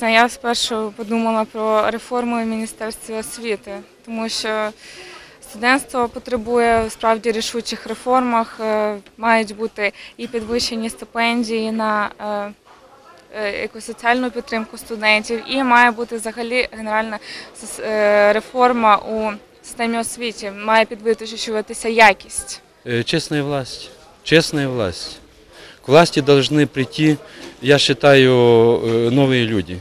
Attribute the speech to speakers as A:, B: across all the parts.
A: Я спершу подумала про реформу в Міністерстві освіти, тому що студентство потребує справді рішучих реформах, е, мають бути і підвищені стипендії на е, якусь соціальну підтримку студентів, і має бути взагалі генеральна сос- е, реформа у системі освіти. Має підвищуватися якість.
B: Э, Честная власть. Честная власть. К власти должны прийти, я считаю, э, новые люди.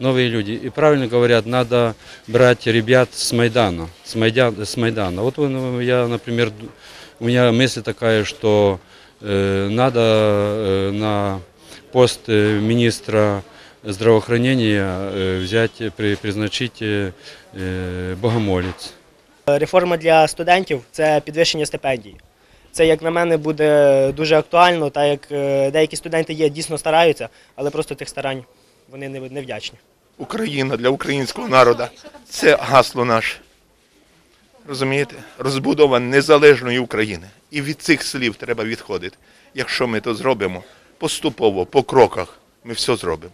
B: Новые люди. И правильно говорят, надо брать ребят с Майдана. С Майдана. С Майдана. Вот он, я, например, д- у меня мысль такая, что э, надо э, на пост э, министра здравоохранения э, взять, э, при, призначить э, э, богомолец.
C: Реформа для студентів це підвищення стипендій. Це, як на мене, буде дуже актуально, так як е, деякі студенти є, дійсно стараються, але просто тих старань вони не, не вдячні.
D: Україна для українського народу. Це гасло наше. Розумієте? Розбудова незалежної України. І від цих слів треба відходити. Якщо ми то зробимо поступово, по кроках, ми все зробимо.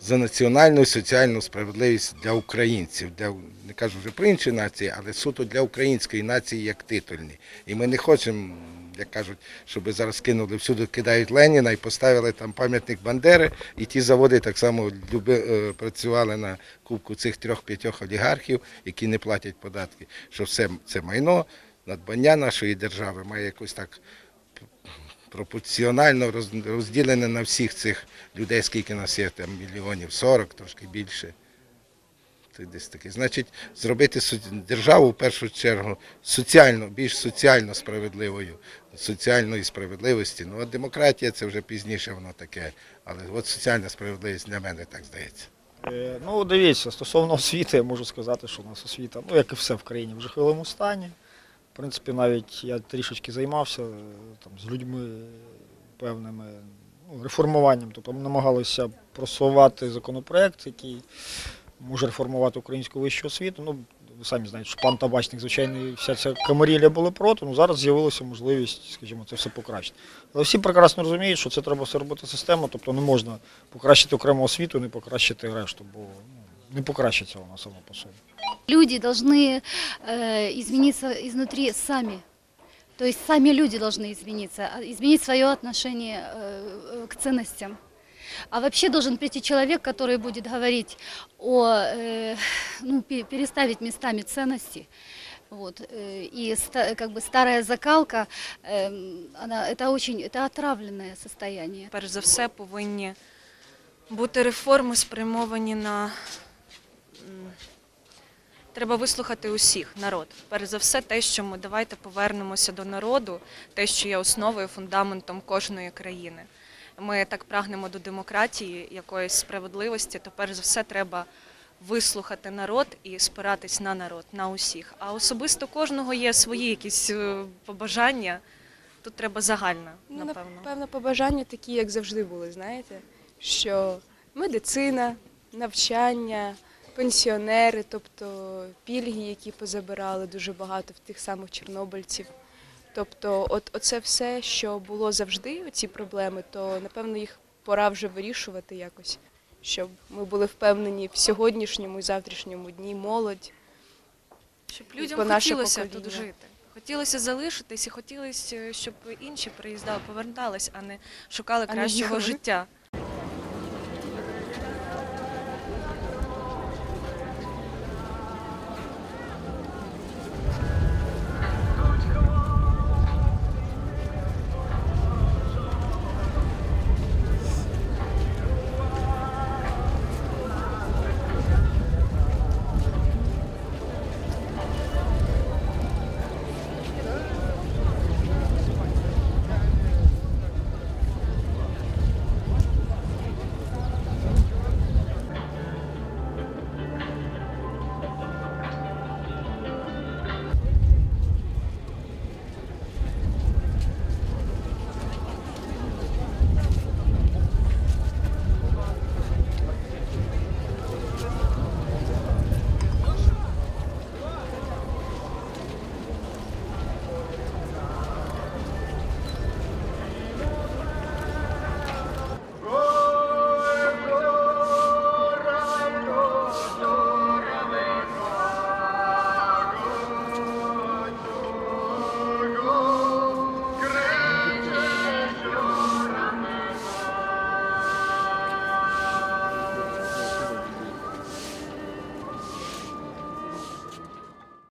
E: за національну і соціальну справедливість для українців, для не кажу вже про інші нації, але суто для української нації як титульні. І ми не хочемо, як кажуть, щоб зараз кинули всюди, кидають Леніна і поставили там пам'ятник Бандери, і ті заводи так само люби, е, працювали на кубку цих трьох-п'ятьох олігархів, які не платять податки. Що все це майно, надбання нашої держави має якось так пропорціонально роз- розділене на всіх цих людей, скільки нас є, там мільйонів 40, трошки більше. Це десь таке. Значить, зробити державу в першу чергу соціально, більш соціально справедливою, соціальної справедливості. Ну, от демократія це вже пізніше воно таке. Але от соціальна справедливість для мене так здається.
F: Е, Ну, дивіться, стосовно освіти, я можу сказати, що у нас освіта, ну як і все в країні, в жахливому стані. Принципі, навіть я трішечки займався е, там, з людьми певними ну, реформуванням. Тобто ми намагалися просувати законопроект, який може реформувати українську вищу освіту. Ну, ви самі знаєте, що пан табачник, звичайно, вся ця камарілля були проти, ну зараз з'явилася можливість, скажімо, це все покращити. Але всі прекрасно розуміють, що це треба все робити системно, тобто не можна покращити окрему освіту, не покращити решту, бо ну, не покращиться вона сама по собі.
G: Люди должны э, измениться изнутри сами. То есть сами люди должны измениться, а- изменить свое отношение э, э, к ценностям. А вообще должен прийти человек, который будет говорить о, э, ну, пе- переставить местами ценности. Вот, э, и ста- как бы старая закалка, эм, она, это очень, это отравленное состояние.
H: перш за все повинні бути реформи спрямовані на. Треба вислухати усіх народ. Перш за все, те, що ми давайте повернемося до народу, те, що є основою, фундаментом кожної країни. Ми так прагнемо до демократії, якоїсь справедливості, то перш за все треба вислухати народ і спиратись на народ, на усіх. А особисто кожного є свої якісь е, побажання. Тут треба загальне,
I: Ну,
H: напевно.
I: напевно, побажання такі, як завжди були, знаєте, що медицина, навчання, пенсіонери, тобто пільги, які позабирали дуже багато в тих самих чорнобильців. Тобто, от оце все, що було завжди, оці проблеми, то напевно їх пора вже вирішувати якось, щоб ми були впевнені в сьогоднішньому і завтрашньому дні молодь.
H: Щоб людям хотілося тут жити. Хотілося залишитись і хотілося, щоб інші приїздали, повертались, а не шукали кращого життя.